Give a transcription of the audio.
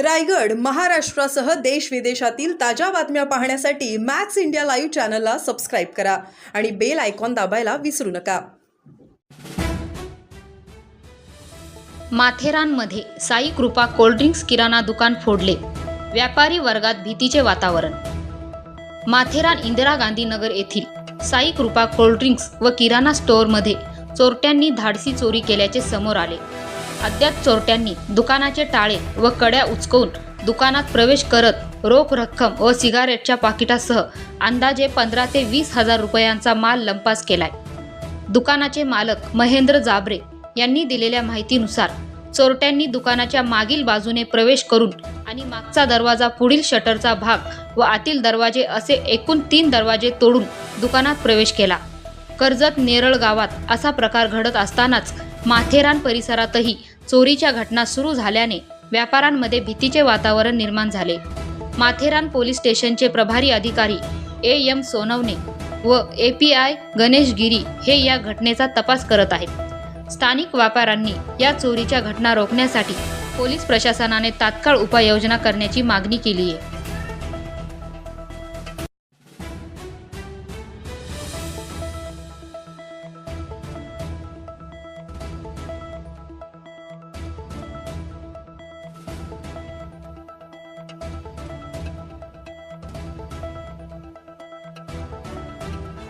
रायगड महाराष्ट्रासह देश विदेशातील ताज्या बातम्या पाहण्यासाठी मॅक्स इंडिया लाईव्ह चॅनलला सबस्क्राईब करा आणि बेल आयकॉन दाबायला विसरू नका. माथेरानमध्ये साई कृपा कोल्ड्रिंक्स किराणा दुकान फोडले. व्यापारी वर्गात भीतीचे वातावरण. माथेरान इंदिरा गांधी नगर येथील साई कृपा कोल्ड्रिंक्स व किराणा स्टोअरमध्ये चोरट्यांनी धाडसी चोरी केल्याचे समोर आले. अद्याप चोरट्यांनी दुकानाचे टाळे व कड्या उचकवून दुकानात प्रवेश करत रोख रक्कम व सिगारेटच्या पाकिटासह अंदाजे पंधरा ते वीस हजार रुपयांचा माल लंपास केलाय. दुकानाचे मालक महेंद्र जाबरे यांनी दिलेल्या माहितीनुसार चोरट्यांनी दुकानाच्या मागील बाजूने प्रवेश करून आणि मागचा दरवाजा पुढील शटरचा भाग व आतील दरवाजे असे एकूण तीन दरवाजे तोडून दुकानात प्रवेश केला. कर्जत नेरळ गावात असा प्रकार घडत असतानाच माथेरान परिसरातही चोरीच्या घटना सुरू झाल्याने व्यापाऱ्यांमध्ये भीतीचे वातावरण निर्माण झाले. माथेरान पोलीस स्टेशनचे प्रभारी अधिकारी ए. एम. सोनवणे व A. P. I. Ganesh Giri हे या घटनेचा तपास करत आहेत. स्थानिक व्यापाऱ्यांनी या चोरीच्या घटना रोखण्यासाठी पोलीस प्रशासनाने तात्काळ उपाययोजना करण्याची मागणी केली आहे